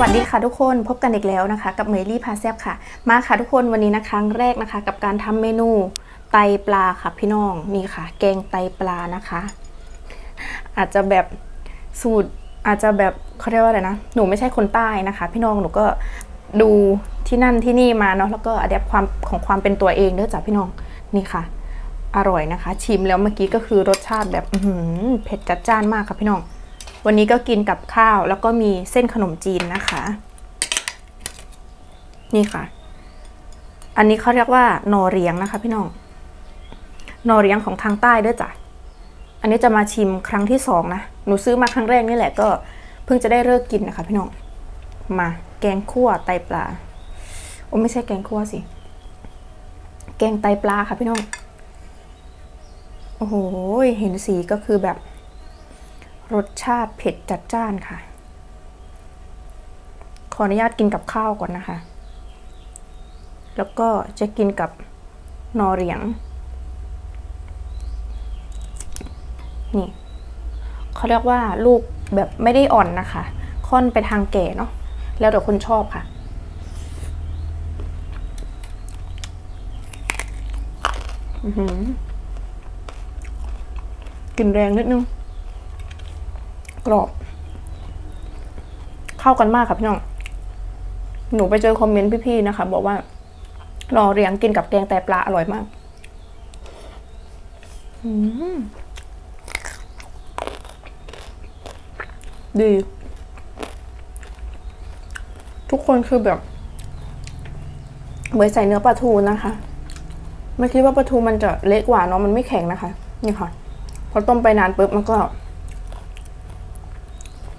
วัสดีค่ะทุกคนพบกันอีกแล้วนะคะ กับเมลี่พาแซบค่ะ มาค่ะทุกคนวันนี้นะครั้งแรกนะคะ กับการทำเมนูไตปลาค่ะพี่น้องนี่ค่ะ แกงไตปลานะคะ อาจจะแบบสูตรอาจจะแบบเขาเรียกว่าอะไรนะหนูไม่ใช่คนใต้นะคะ พี่น้องหนูก็ดูที่นั่นที่นี่มาเนาะแล้วก็อัดแอปความของความเป็นตัวเองเด้อจ้ะพี่น้องนี่ค่ะ อร่อยนะคะ ชิมแล้วเมื่อกี้ก็คือรสชาติแบบเผ็ดจัดจ้านมากค่ะพี่น้อง วันนี้ก็กินกับข้าวแล้วก็มีเส้นขนมจีนนะคะ นี่ค่ะ อันนี้เขาเรียกว่านอเรียงนะคะพี่น้องนอเรียงของทางใต้ด้วยจ้ะ อันนี้จะมาชิมครั้งที่สองนะ หนูซื้อมาครั้งแรกนี่แหละก็เพิ่งจะได้เลิกกินนะคะ พี่น้อง มาแกงคั่วไตปลา โอ้ไม่ใช่แกงคั่วสิ แกงไตปลาค่ะพี่น้อง โอ้โห เห็นสีก็คือแบบ รสชาติเผ็ดจัดจ้านค่ะ ขออนุญาตกินกับข้าวก่อนนะคะ แล้วก็จะกินกับนอเรียง นี่เขาเรียกว่าลูกแบบไม่ได้อ่อนนะคะ ค่อนไปทางแก่เนาะ แล้วแต่คนชอบค่ะอือหือกลินแรงนิดนึง กรอบ เข้ากันมากค่ะพี่น้อง หนูไปเจอคอมเมนต์พี่ๆนะคะ บอกว่ารอเรียงกินกับแกงไตปลาอร่อยมากดี ทุกคนคือแบบเหมือนใส่เนื้อปลาทูนะคะไม่คิดว่าปลาทูมันจะเละกว่าเนาะมันไม่แข็งนะคะ นี่ค่ะ พอต้มไปนานปุ๊บมันก็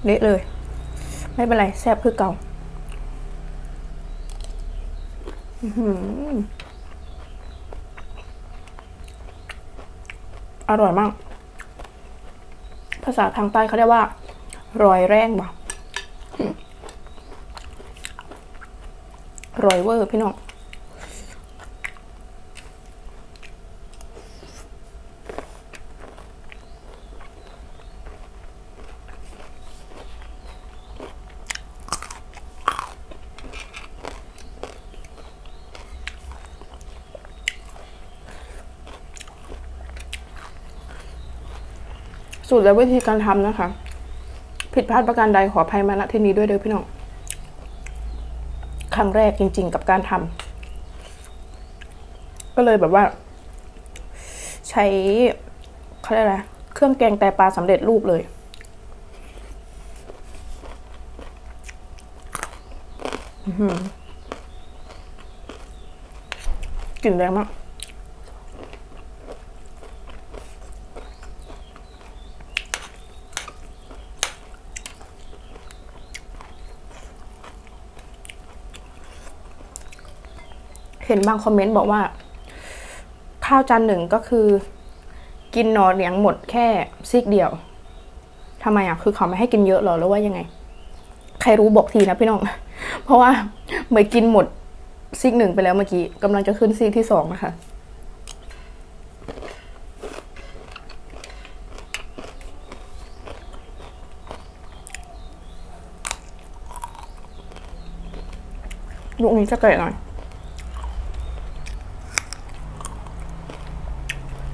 เละเลย ไม่เป็นไรแซ่บคือเก่าอร่อยมาก ภาษาทางใต้เขาเรียกว่า รอยแรงบ่รอยเวอร์พี่น้อง สูตรและวิธีการทำนะคะ ผิดพลาดประการใดขออภัยมาณที่นี้ด้วยเด้อพี่น้อง ครั้งแรกจริง ๆ กับการทำก็เลยแบบว่า ใช้เขาเรียกอะไรเครื่องแกงไตปลาสำเร็จรูปเลยอือหือกลิ่นแรงมาก เห็นบางคอมเมนต์บอกว่า ข้าวจานหนึ่งก็คือ กินนอเหลียงหมดแค่ซีกเดียวทำไมอะ คือเขาไม่ให้กินเยอะหรอหรือว่ายังไง ใครรู้บอกทีนะพี่น้อง เพราะว่าเหมยกินหมดซีกหนึ่งไปแล้วเมื่อกี้กำลังจะขึ้นซีกที่สองนะคะลูกนี้จะเกะหน่อย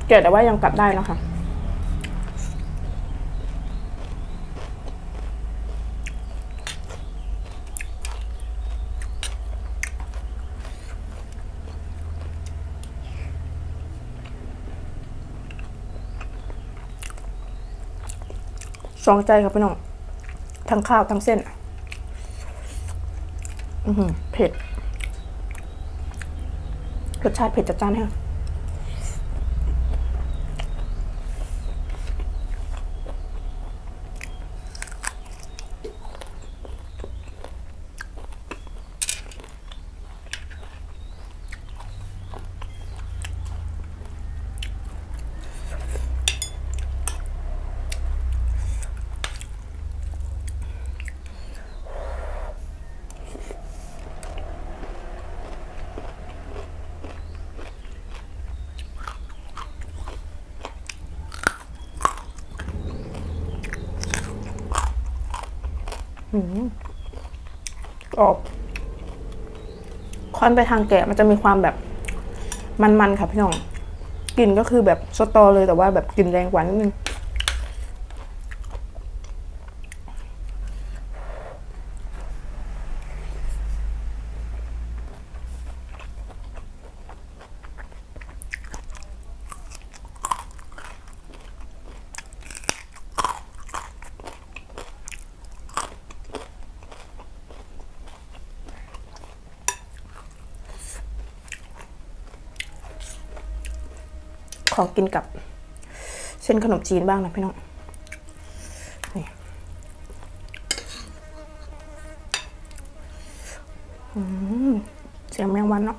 เกลียดแต่ว่ายังกัดได้นะคะสองใจครับพี่น้อง ทั้งข้าวทั้งเส้น อือหือเผ็ด รสชาติเผ็ดจัดจ้านแฮะ กรอบค่อนไปทางแกะมันจะมีความแบบมันๆค่ะพี่น้องกลิ่นก็คือแบบสตอเลยแต่ว่าแบบกลิ่นแรงกว่านิดนึง ขอกินกับเส้นขนมจีนบ้างนะพี่น้องนี่อืมเสียงแมงวันเนาะ